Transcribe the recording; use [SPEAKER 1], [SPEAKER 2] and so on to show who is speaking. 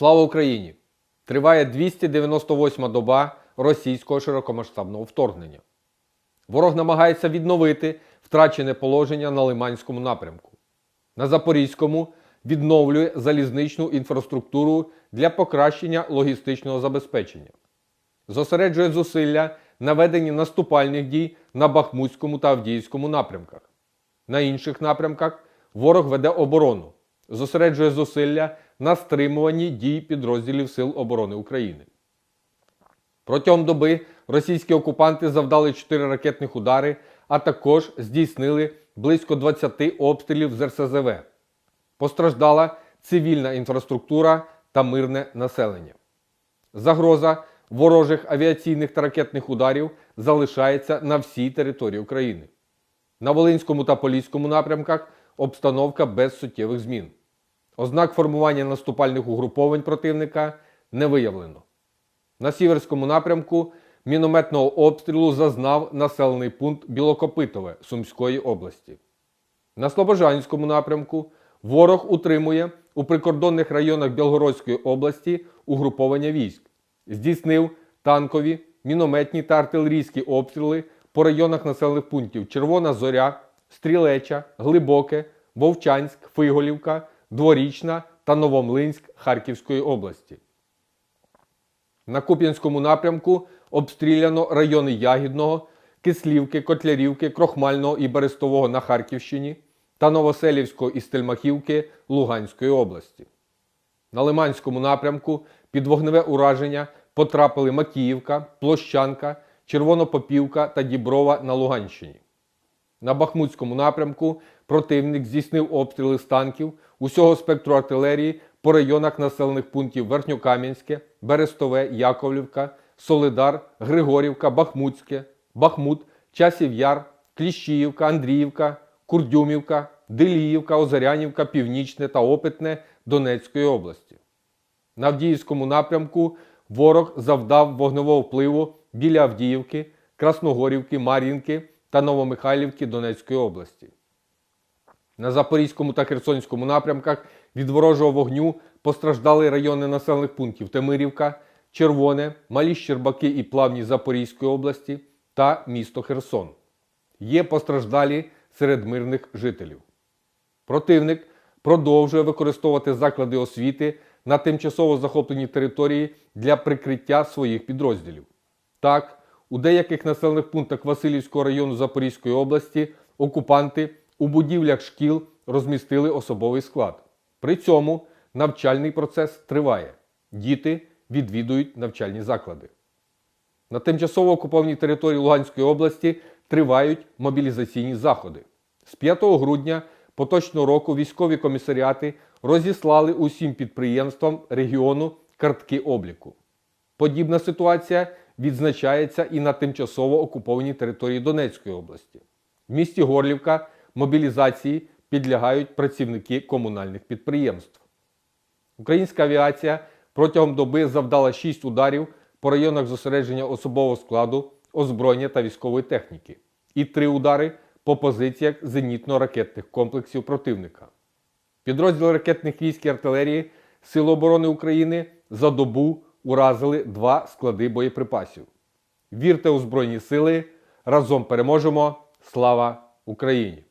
[SPEAKER 1] Слава Україні! Триває 298 доба російського широкомасштабного вторгнення. Ворог намагається відновити втрачене положення на Лиманському напрямку. На Запорізькому відновлює залізничну інфраструктуру для покращення логістичного забезпечення. Зосереджує зусилля на веденні наступальних дій на Бахмутському та Авдіївському напрямках. На інших напрямках ворог веде оборону, зосереджує зусилля на стримуванні дій підрозділів Сил оборони України. Протягом доби російські окупанти завдали 4 ракетних удари, а також здійснили близько 20 обстрілів з РСЗВ. Постраждала цивільна інфраструктура та мирне населення. Загроза ворожих авіаційних та ракетних ударів залишається на всій території України. На Волинському та Поліському напрямках обстановка без суттєвих змін. Ознак формування наступальних угруповань противника не виявлено. На Сіверському напрямку мінометного обстрілу зазнав населений пункт Білокопитове Сумської області. На Слобожанському напрямку ворог утримує у прикордонних районах Білгородської області угруповання військ, здійснив танкові, мінометні та артилерійські обстріли по районах населених пунктів Червона Зоря, Стрілеча, Глибоке, Вовчанськ, Фиголівка, Дворічна та Новомлинськ Харківської області. На Куп'янському напрямку обстріляно райони Ягідного, Кислівки, Котлярівки, Крохмального і Берестового на Харківщині та Новоселівського і Стельмахівки Луганської області. На Лиманському напрямку під вогневе ураження потрапили Макіївка, Площанка, Червонопопівка та Діброва на Луганщині. На Бахмутському напрямку противник здійснив обстріли з танків усього спектру артилерії по районах населених пунктів Верхньокам'янське, Берестове, Яковлівка, Солидар, Григорівка, Бахмутське, Бахмут, Часів Яр, Кліщіївка, Андріївка, Курдюмівка, Деліївка, Озарянівка, Північне та Опитне Донецької області. На Авдіївському напрямку ворог завдав вогневого впливу біля Авдіївки, Красногорівки, Мар'їнки та Новомихайлівки Донецької області. На Запорізькому та Херсонському напрямках від ворожого вогню постраждали райони населених пунктів Темирівка, Червоне, Малі Щербаки і Плавні Запорізької області та місто Херсон. Є постраждалі серед мирних жителів. Противник продовжує використовувати заклади освіти на тимчасово захопленій території для прикриття своїх підрозділів. Так, у деяких населених пунктах Васильівського району Запорізької області окупанти у будівлях шкіл розмістили особовий склад. При цьому навчальний процес триває. Діти відвідують навчальні заклади. На тимчасово окупованій території Луганської області тривають мобілізаційні заходи. З 5 грудня поточного року військові комісаріати розіслали усім підприємствам регіону картки обліку. Подібна ситуація відзначається і на тимчасово окупованій території Донецької області. В місті Горлівка мобілізації підлягають працівники комунальних підприємств. Українська авіація протягом доби завдала 6 ударів по районах зосередження особового складу, озброєння та військової техніки, і 3 удари по позиціях зенітно-ракетних комплексів противника. Підрозділи ракетних військ і артилерії Сил оборони України за добу уразили два склади боєприпасів. Вірте у Збройні Сили! Разом переможемо! Слава Україні!